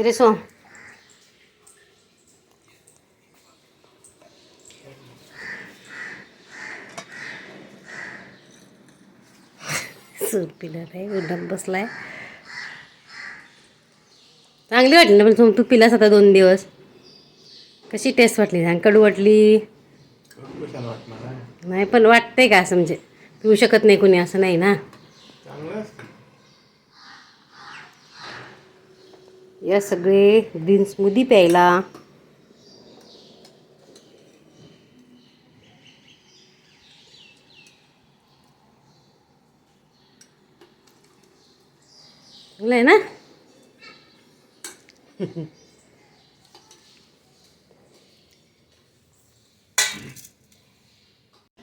हे रे सोम सूर पिला रे उडत बसलाय. चांगली वाटली ना पण सोम तू पिलास आता दोन दिवस. कशी टेस्ट वाटली? सांग कडू वाटली? नाही पण वाटतंय का असं म्हणजे? पिऊ शकत नाही कोणी असं नाही ना चांगलं असतं या सगळे ग्रीन स्मूदी प्यायला. चांगलं आहे ना?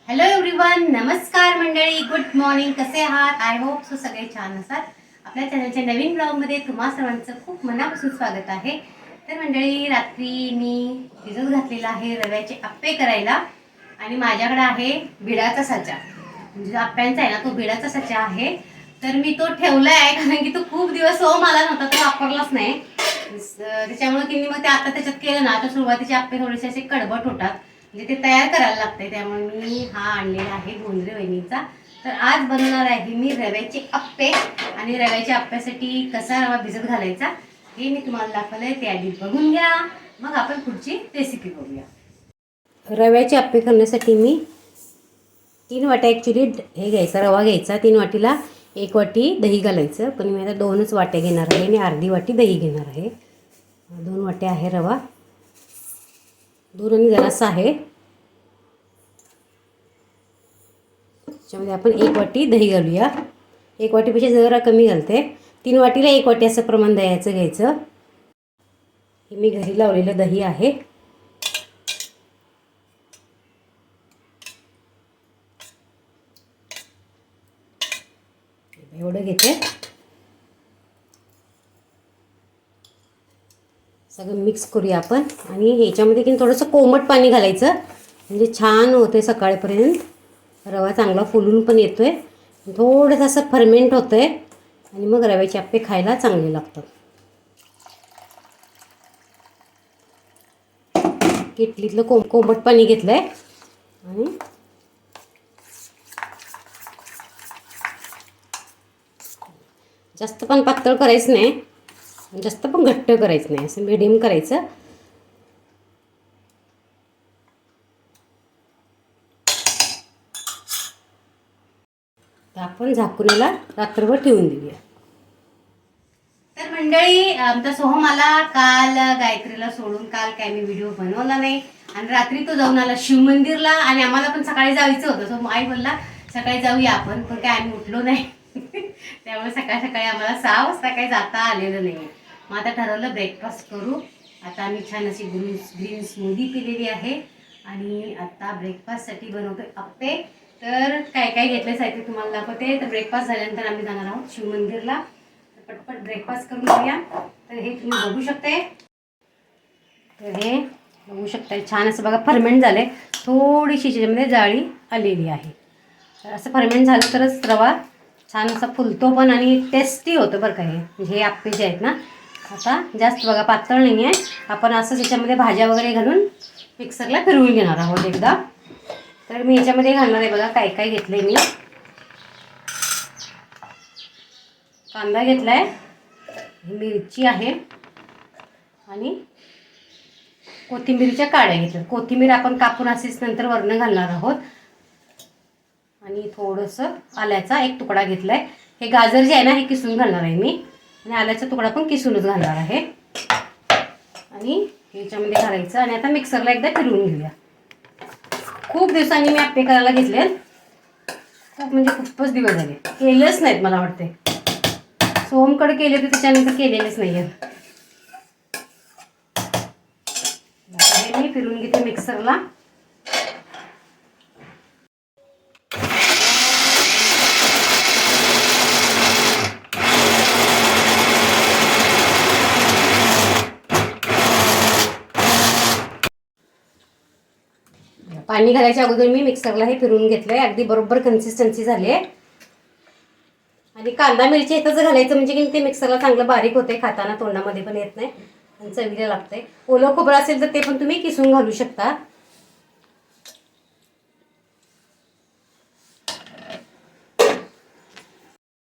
हॅलो एव्हरीवन नमस्कार मंडळी गुड मॉर्निंग कसे आहात? आय होप सो सगळे छान असतात आपल्या चॅनलच्या नवीन ब्लॉगमध्ये तुम्हा सर्वांचं खूप मनापासून स्वागत आहे. तर मंडळी रात्री मी भिजत घातलेला आहे रव्याचे आप्पे करायला आणि माझ्याकडे आहे भिडाचा साचा म्हणजे जो आहे ना तो भिडाचा साचा आहे. तर मी तो ठेवला आहे कारण की तो खूप दिवस हो मला नव्हता तो वापरलाच नाही. त्याच्यामुळे की मी मग ते आता त्याच्यात केलं ना आता सुरुवातीचे आप्पे थोडेसे असे कडबट होतात. म्हणजे ते तयार करायला लागते त्यामुळे मी हा आणलेला आहे गोंधळे वहिनीचा. तर आज बनवणार आहे मी रव्याचे अप्पे आणि रव्याच्या अप्प्यासाठी कसा रवा भिजत घालायचा हे मी तुम्हाला दाखवलंय. ते आधी बघून घ्या. मग आपण पुढची रेसिपी बघूया. रव्याचे अप्पे करण्यासाठी मी तीन वाट्या ॲक्च्युली हे घ्यायचा रवा घ्यायचा. तीन वाटीला एक वाटी दही घालायचं. पण मी आता दोनच वाट्या घेणार आहे. आणि अर्धी वाटी दही घेणार आहे. दोन वाट्या आहे रवा. दोन आणि जरासा आहे. त्याच्यामध्ये आपण एक वाटी दही घालूया. एक वाटीपेक्षा जरा कमी घालते. तीन वाटीला एक वाटी असं प्रमाण दह्याचं घ्यायचं. हे मी घरी लावलेलं दही आहे. एवढं घेते. सगळं मिक्स करूया आपण. आणि ह्याच्यामध्ये की थोडंसं कोमट पाणी घालायचं. म्हणजे छान होते सकाळपर्यंत. रवा चांगला फुलून पण येतो आहे थोडंसं असं फर्मेंट होतं आहे आणि मग रव्याचे आप्पे खायला चांगले लागतात. किटलीतलं कोम कोंबट पाणी घेतलं आहे आणि जास्त पण पातळ करायचं नाही. जास्त पण घट्ट करायचं नाही. असं मिडियम करायचं तर आपण झाकून याला रात्रभर ठेवून देऊया. तर मंडळी आमचा सोहम आला. काल गायत्रीला सोडून काल काय मी व्हिडिओ बनवला नाही. आणि रात्री तो जाऊन आला शिवमंदिरला आणि आम्हाला पण सकाळी जायचं होतं. सो आई बोलला सकाळी जाऊया आपण. पण काय आम्ही उठलो नाही. त्यामुळे सकाळी सकाळी आम्हाला सहा वाजता काही जाता आलेलं नाही मग आता ठरवलं ब्रेकफास्ट करू. आता आम्ही छान अशी ग्रीन ग्रीन स्मूदी पिलेली आहे. आणि आता ब्रेकफास्टसाठी बनवतोय अप्पे. तर काय काय घेतलं साहित्य तुम्हाला दाखवते. तर ब्रेकफास्ट झाल्यानंतर आम्ही जाणार आहोत शिवमंदिरला तर पटपट ब्रेकफास्ट करून घेऊया. तर हे तुम्ही बघू शकते तर हे बघू शकता छान असं बघा फर्मेंट झालं आहे थोडीशी त्याच्यामध्ये जाळी आलेली आहे. तर असं फर्मेंट झालं तरच रवा छान असा फुलतो पण आणि टेस्टी होतं बरं का हे. म्हणजे हे आप्पे जे आहेत ना आता जास्त बघा पातळ नाही आहे आपण असं त्याच्यामध्ये भाज्या वगैरे घालून मिक्सरला फिरवून घेणार आहोत एकदा. तर मी याच्यामध्ये घालणार आहे बघा काय काय घेतलं आहे मी. कांदा घेतला आहे मिरची आहे. आणि कोथिंबीरच्या काड्या घेतल्या कोथिंबीर आपण कापून असेच नंतर वरणं घालणार आहोत. आणि थोडंसं आल्याचा एक तुकडा घेतला आहे हे गाजर जे आहे ना हे किसून घालणार आहे मी. आणि आल्याचा तुकडा पण किसूनच घालणार आहे. आणि ह्याच्यामध्ये घालायचं. आणि आता मिक्सरला एकदा फिरवून घेऊया. खूप दिवसांनी मी आप्पे करायला घेतले. खूप म्हणजे खूपच दिवस झाले. केलेच नाहीत मला वाटते. सोमकडे केले तर त्याच्यानंतर केलेलेच नाही आहेत मी फिरून घेते मिक्सरला पाणी घालायच्या अगोदर मी मिक्सरला हे फिरून घेतलंय. अगदी बरोबर कन्सिस्टन्सी झाली आहे आणि कांदा मिरची इथंच घालायचं म्हणजे की ते मिक्सरला चांगलं बारीक होते खाताना तोंडामध्ये पण येत नाही आणि चवीला लागतंय. ओलं खोबरं असेल तर ते पण तुम्ही किसून घालू शकता.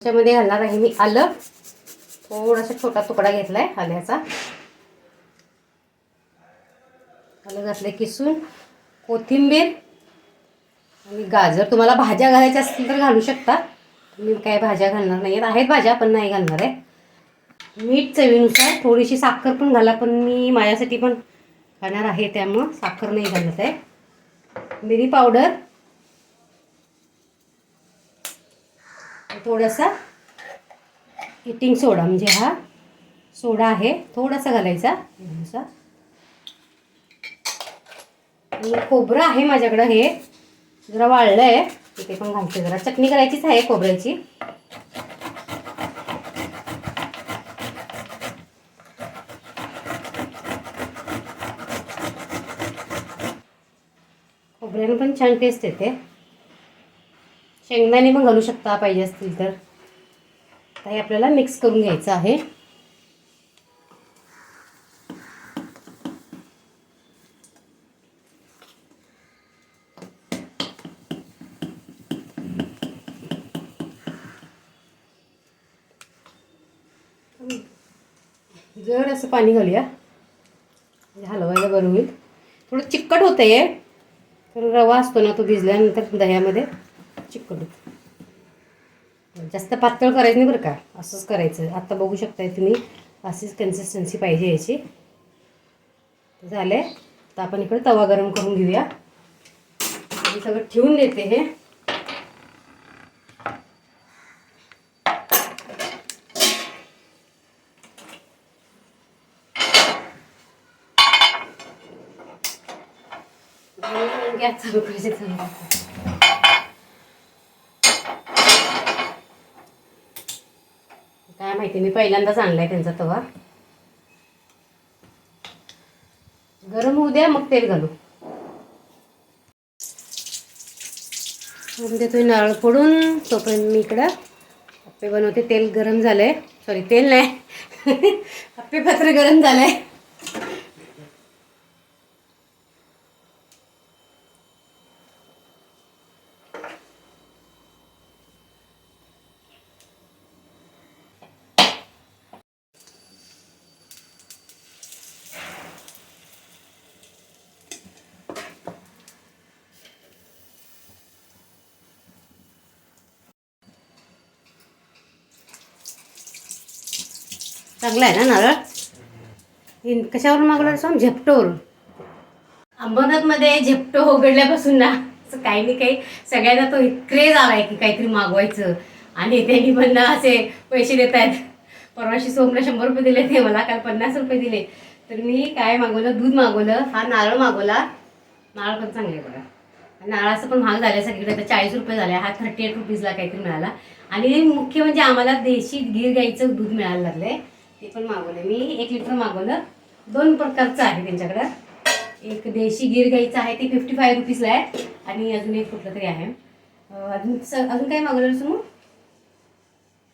त्याच्यामध्ये घालणार आहे मी आलं. थोडासा छोटा तुकडा घेतलाय आल्याचा. आलं घातलं किसून. कोथिंबीर आणि गाजर. तुम्हाला भाज्या घालायच्या असतील तर घालू शकता. मी काय भाज्या घालणार नाही आहेत आहेत भाज्या पण नाही घालणार आहे. मीठ चवीनुसार थोडीशी साखर पण घाला पण मी माझ्यासाठी पण खाणार आहे त्यामुळं साखर नाही घालत आहे. मिरी पावडर. थोडासा इटिंग सोडा म्हणजे हा सोडा आहे थोडासा घालायचा. आणि खोबरं आहे माझ्याकडं हे. जरा वाळलं आहे तिथे पण घालते जरा. चटणी करायचीच आहे खोबऱ्याची. खोबऱ्यानं पण छान टेस्ट येते. शेंगदाणे पण घालू शकता पाहिजे असतील तर. आता हे आपल्याला मिक्स करून घ्यायचं आहे. जर असं पाणी घालूया. म्हणजे हलवायला बरं होईल. थोडं चिकट होतं आहे तर रवा असतो ना तो भिजल्यानंतर दह्यामध्ये चिकट होतो जास्त पातळ करायचं नाही बरं का. असंच करायचं. आत्ता बघू शकताय तुम्ही अशीच कन्सिस्टन्सी पाहिजे याची. झालं आहे तर आपण इकडे तवा गरम करून घेऊया. मी सगळं ठेवून देते हे. गॅस चालू करायचे काय माहिती मी पहिल्यांदाच आणलाय त्यांचा तवा. गरम होऊ द्या मग तेल घालू. देतोय नारळ फोडून तोपर्यंत मी इकडं आप्पे बनवते. तेल गरम झालंय. सॉरी तेल नाही. आप्पे पात्र गरम झालंय. चांगला आहे ना नारळ? हे कशावरून मागवलं सांग झेपटोवरून. अंबरनाथमध्ये झेपटो उघडल्यापासून ना असं काही नाही काही सगळ्यांना तो क्रेज आलाय की काहीतरी मागवायचं. आणि त्यांनी पण असे पैसे देत आहेत परवाशी सोमला शंभर रुपये दिले ते मला काल पन्नास रुपये दिले. तर मी काय मागवलं? दूध मागवलं हा नारळ मागवला. नारळ पण चांगले बघा. नारळाचं पण महाग झालं सगळीकडे आता चाळीस रुपये झाले. हा थर्टी एट रुपीजला काहीतरी मिळाला. आणि मुख्य म्हणजे आम्हाला देशी गीर गाईचं दूध मिळायला लागलं आहे ते पण मागवलं मी एक लिटर मागवलं. दोन प्रकारचं आहे त्यांच्याकडं. एक देशी गीर गाईचं आहे ते फिफ्टी फाय रुपीजला आहे आणि अजून एक कुठलं तरी आहे. अजून स अजून काय मागवलं समोर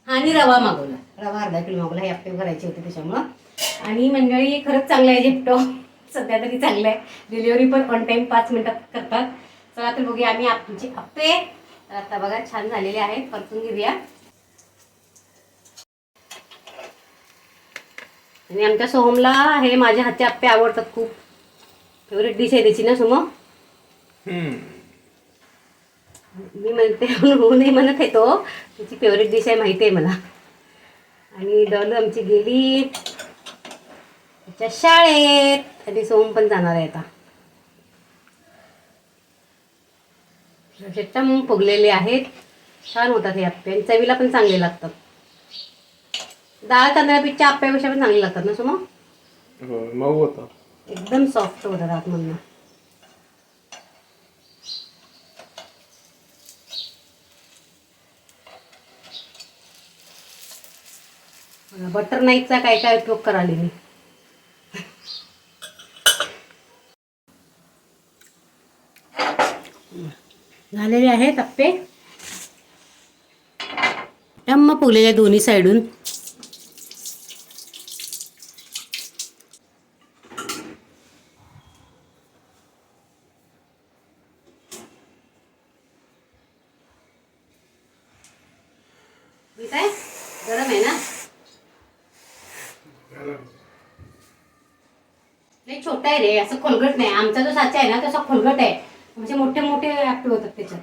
हा आणि रवा मागवला. रवा अर्धा किलो मागवला. हे आपले भरायचे होते त्याच्यामुळं. आणि मंडळी खरंच चांगलं आहे. झेपटो. सध्या तरी चांगलं आहे. डिलिव्हरी पण ऑन टाईम पाच मिनिटात करतात. चला तर बघूया आम्ही आमचे आप्पे आता बघा छान झालेले आहेत. परतून घेऊया. आणि आमच्या सोहमला हे माझ्या हातचे आप्पे आवडतात खूप. फेवरेट डिश आहे त्याची ना सोम. मी म्हणते हो नाही म्हणत आहे तो. तिची फेवरेट डिश आहे माहिती आहे मला. आणि डॉल आमची गेली तिच्या शाळेत. आणि सोम पण जाणार आहे आता. असे टम फुगलेले आहेत. छान होतात हे आप्पे. आणि चवीला पण चांगले लागतात. डाळ तांदळापीठच्या आप्यापेक्षा पण चांगले लागतात ना सोमा? हो मऊ होतं. एकदम सॉफ्ट होतात आतमधनं बटर नाईकचा काय काय उपयोग कराले मी. झालेले आहेत आप्पे. टम्म फुगलेल्या दोन्ही साईडून. काय? गरम आहे ना? लई छोटा आहे रे असं खोलगट नाही. आमचा जो साचा आहे ना तसा खोलगट आहे. म्हणजे मोठे मोठे ऍक्टिव्ह होतात त्याच्यात.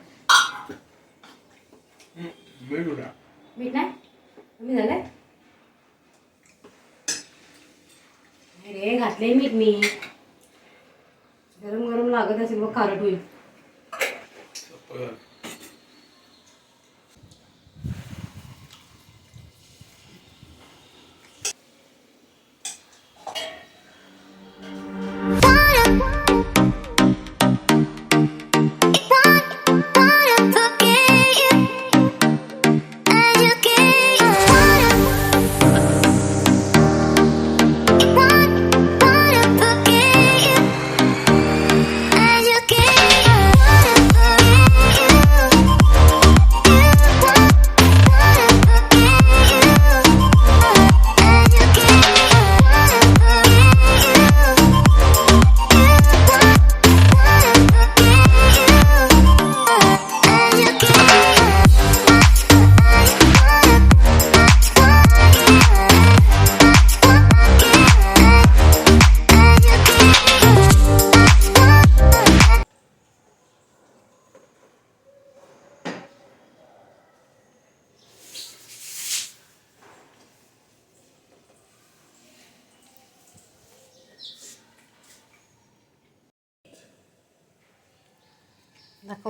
मीठ नाही? कमी झालंय? नाही रे घातलंय मीठ मी. गरम गरम लागत असेल मग खारट होईल.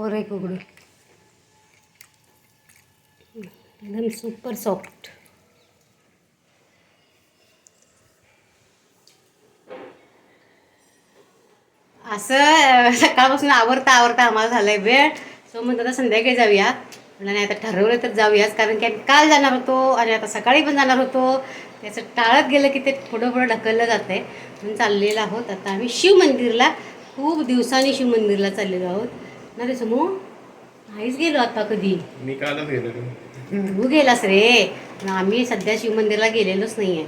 बरोबर एक उघडून एकदम सुपर सॉफ्ट असं सकाळपासून आवरता आवरता आम्हाला झालंय वेळ. सो म्हणतो आता संध्याकाळी जाऊया. म्हणलं नाही आता ठरवलं तर जाऊयाच कारण की आम्ही काल जाणार होतो आणि आता सकाळी पण जाणार होतो. त्याचं टाळत गेलं की ते पुढं पुढं ढकललं जातं आहे म्हणून चाललेलं आहोत. आता आम्ही शिव मंदिरला खूप दिवसांनी शिव मंदिरला चाललेलो आहोत. ना रे समू नाहीच गेलो आता कधी. मी कालच गेलो तू गेलास रे. आम्ही सध्या शिव मंदिरला गेलेलोच नाही आहे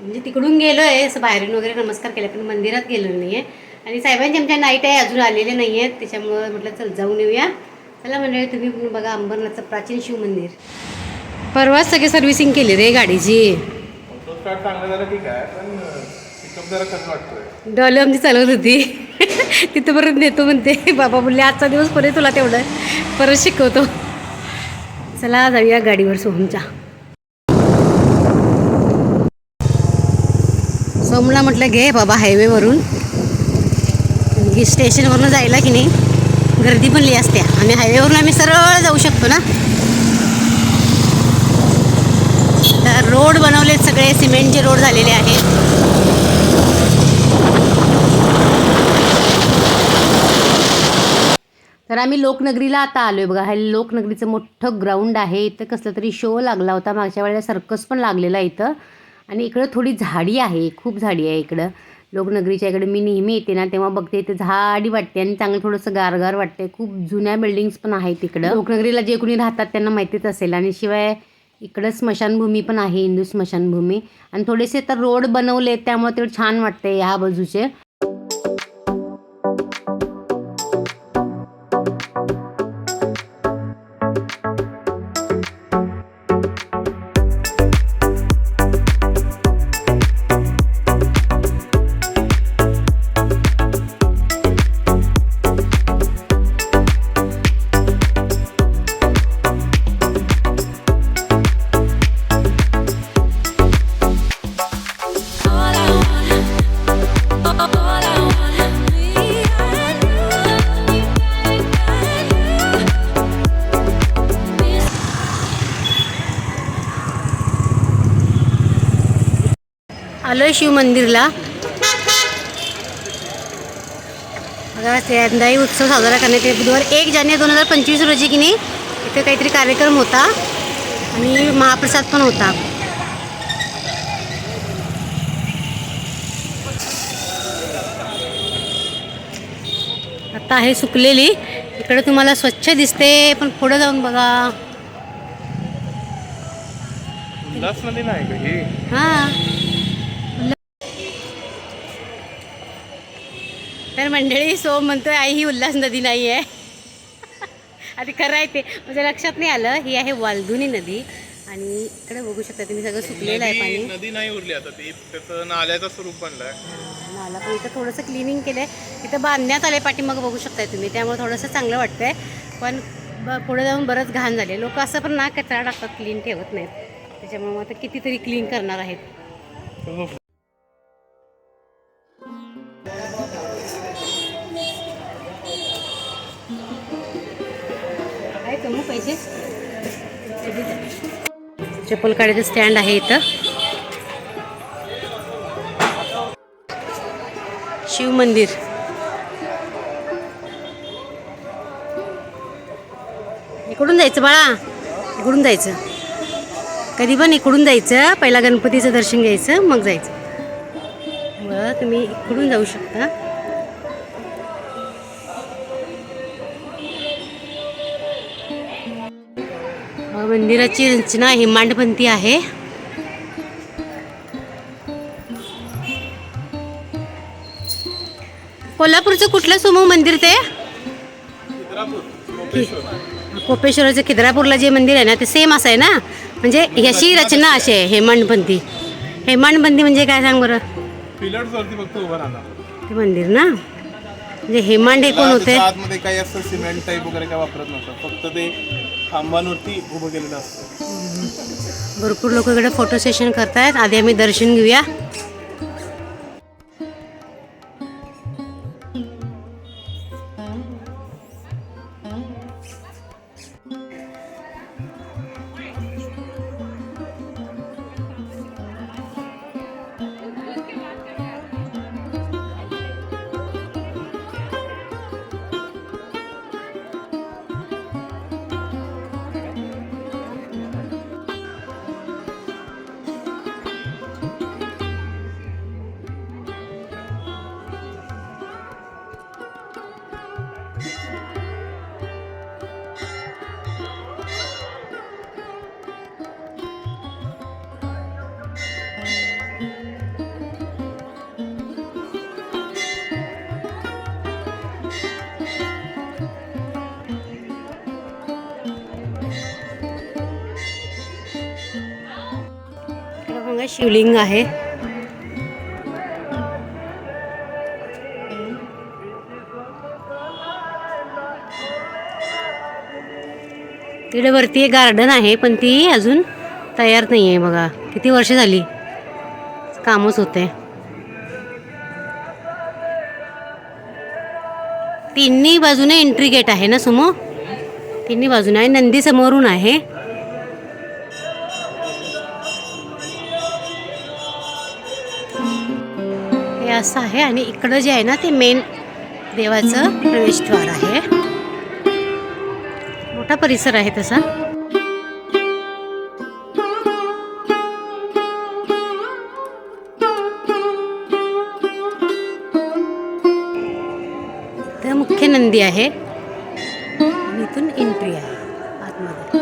म्हणजे तिकडून गेलो आहे असं बाहेरून वगैरे नमस्कार केला पण मंदिरात गेलो नाही आहे आणि साहेबांची आमच्या नाईट आहे अजून आलेले नाही आहेत त्याच्यामुळं म्हटलं चल जाऊन येऊया. चला मंडळी तुम्ही पण बघा अंबरनाथचं प्राचीन शिव मंदिर. परवाच सगळे सर्व्हिसिंग केली रे गाडीची. जरा वाटतोय. डॉली आमची चालवत होती. तिथंपर्यंत नेतो म्हणते. बाबा बोलले आजचा दिवस परत तुला तेवढं. परत शिकवतो. चला जाऊया गाडीवर सोहमच्या. सोमला म्हटलं घे बाबा हायवेवरून की स्टेशनवरून जायला की नाही गर्दी पण लई असते. आणि हायवेवरून आम्ही सरळ जाऊ शकतो ना. तर रोड बनवले सगळे सिमेंटचे रोड झालेले आहेत. तर आम्ही लोकनगरीला आता आलोय बघा. हे लोकनगरीचं मोठं ग्राउंड आहे. इथं कसलं तरी शो लागला होता. मागच्या वेळेला सर्कस पण लागलेला इथं. आणि इकडं थोडी झाडी आहे. खूप झाडी आहे इकडं. लोकनगरीच्या इकडे मी नेहमी येते ना तेव्हा बघते इथे झाडी वाटते आणि चांगलं थोडंसं गारगार वाटते खूप जुन्या बिल्डिंग्स पण आहेत इकडं. लोकनगरीला जे कोणी राहतात त्यांना माहितीच असेल. आणि शिवाय इकडं स्मशानभूमी पण आहे हिंदू स्मशानभूमी. आणि थोडेसे तर रोड बनवले त्यामुळे ते छान वाटते ह्या बाजूचे. मंदिरला. बघा उत्सव साजरा करण्यात येईल. बुधवार एक जानेवारी दोन हजार पंचवीस रोजी की नाही इथे काहीतरी कार्यक्रम होता. आणि महाप्रसाद पण होता. आता आहे सुकलेली. इकडे तुम्हाला स्वच्छ दिसते पण पुढे जाऊन बघा. ही. तर मंडळी सो म्हणतोय आई ही उल्हास नदी नाही आहे. आधी खरं आहे ते. म्हणजे लक्षात नाही आलं ही आहे वालधुनी नदी. आणि इकडे बघू शकता तुम्ही सगळं सुकलेलं आहे पाणी. नदी नाही उरली आता ती. त्याचं नाल्याचं स्वरूप बनलंय नाला पण इथं थोडंसं क्लिनिंग केलं आहे इथं बांधण्यात आले पाठीमागं बघू शकताय तुम्ही. त्यामुळे थोडंसं चांगलं वाटतंय. पण ब पुढे जाऊन बरंच घाण झाले लोक असं पण ना कचरा टाकतात क्लीन ठेवत नाहीत. त्याच्यामुळे मग आता कितीतरी क्लीन करणार आहेत. चप्पल काढायचं स्टँड आहे इथं. शिव मंदिर. इकडून जायचं बाळा. इकडून जायचं. कधी पण इकडून जायचं. पहिला गणपतीचं दर्शन घ्यायचं मग जायचं. बरं तुम्ही इकडून जाऊ शकता. मंदिराची रचना हेमांडपंथी आहे. कोल्हापूरचं कुठलं समूह मंदिर ते? कोपेश्वराचं खिद्रापूरला जे मंदिर आहे ना ते सेम असं आहे ना? म्हणजे ह्याची रचना अशी आहे हेमांडपंथी. हेमांडपंथी म्हणजे काय सांग बरं? पिलर्स वरती फक्त उभं राहणार. ते मंदिर ना? म्हणजे हेमांड हे कोण होते? आतमध्ये काही असं सिमेंट टाईप वगैरे काय वापरत नसतं फक्त ते खांबांवरती उभं केलेलं असतं. भरपूर लोक इकडे फोटो सेशन करतायत. आधी आम्ही दर्शन घेऊया. शिवलिंग आहे. तिकडे वरती एक गार्डन आहे पण ती अजून तयार नाही आहे बघा. किती वर्ष झाली? कामच होते तिन्ही बाजूने एंट्री गेट आहे ना समोर तिन्ही बाजूने आहे. नंदी समोरून आहे. हे असं आहे आणि इकडं जे आहे ना ते मेन देवाचं प्रवेशद्वार आहे. मोठा परिसर आहे तसा. तर मुख्य नंदी आहे. इथून एंट्री आहे. आतमध्ये.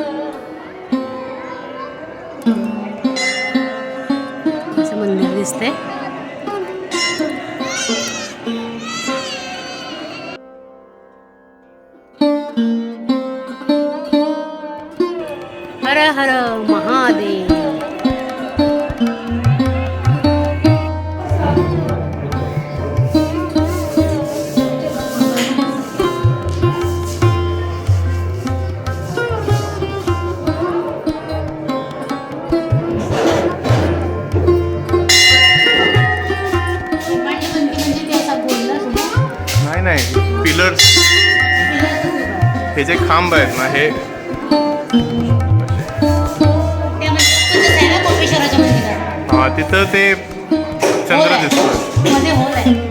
असं मंदिर दिसतंय. खांब आहेत ना हे हा तिथं ते चंद्र दिसतो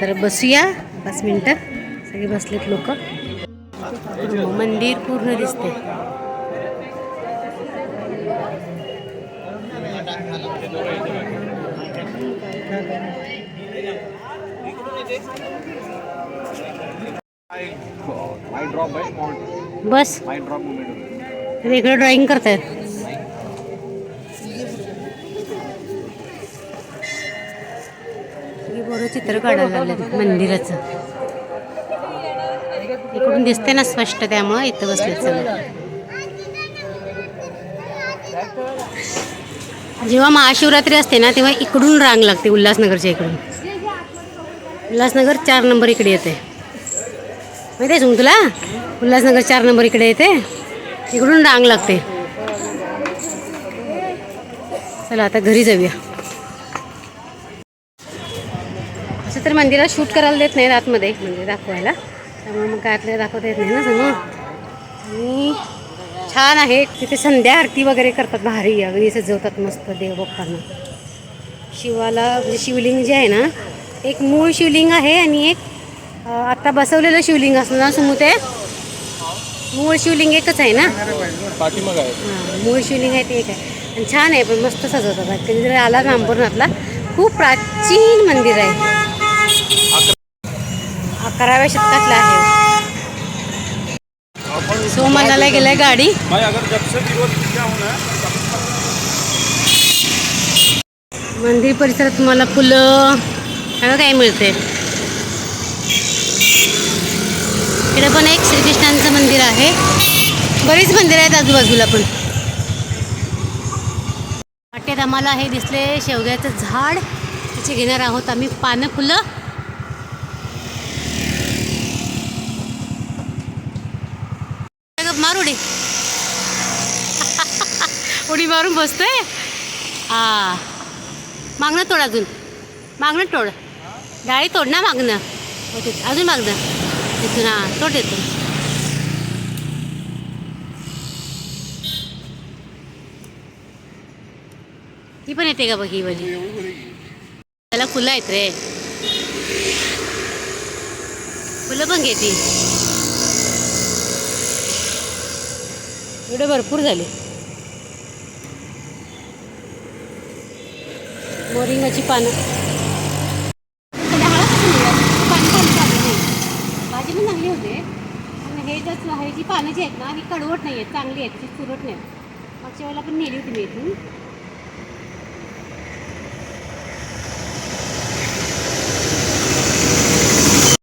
जरा बसूया. पाच मिनटं. सगळे बसलेत लोक. मंदिर पूर्ण दिसते बस. वेगळं ड्रॉइंग करतायत. चित्र काढायला लागलं मंदिराचं. इकडून दिसते ना स्पष्ट त्यामुळं इथं बसले जेव्हा महाशिवरात्री असते ना तेव्हा इकडून रांग लागते उल्हासनगरच्या इकडून. उल्हासनगर चार नंबर इकडे येते. माहिती आहे तुला? उल्हासनगर चार नंबर इकडे येते. इकडून रांग लागते. चला आता घरी जाऊया. तर मंदिरात शूट करायला देत नाही आतमध्ये म्हणजे दाखवायला. त्यामुळे मग काय आतल्या दाखवता येत नाही ना समोर. आणि छान आहे. तिथे संध्या आरती वगैरे करतात भारी. अगदी सजवतात मस्त देवबाप्पांना शिवाला म्हणजे शिवलिंग जे आहे ना एक मूळ शिवलिंग आहे आणि एक अं, आता बसवलेलं शिवलिंग असतं ना समू ते. मूळ शिवलिंग एकच आहे ना? हां मूळ शिवलिंग आहे ते एक आहे. आणि छान आहे. पण मस्त सजवतात. कधी जरी आला ना अंबरनाथला खूप प्राचीन मंदिर आहे. अकराव्या शतकातलं आहे. सोमनाला गेलाय गाडी. भाई अगर जब से विरोध किया हूं मंदिर परिसरात तुम्हाला फुलं सगळं काय मिळते इकडे पण एक श्रीकृष्णांचं मंदिर आहे. बरीच मंदिर आहेत आजूबाजूला पण. वाटेत आम्हाला हे दिसले शेवग्याचं झाड. त्याचे घेणार आहोत आम्ही पानं फुलं. मार उडी. उडी मारून बसतोय? हा. मागणं तोड अजून. मागणं तोड. डाळी तोड ना मागणं. अजून मागणं. तिथून हां. तोड तिथून ही पण येते का बघ ही वाली? त्याला फुलं आहेत रे. फुलं पण घेते. एवढे भरपूर झाले. मोरिंगाची पानं. त्याला पाणी पाणी चालू भाजी पण चांगली होते. पण हे जर हे जी पानं जी आहेत ना ही कडवट नाही आहेत चांगली आहेत ती चुरट नाही मागच्या वेळेला पण नेली होती मी इथून.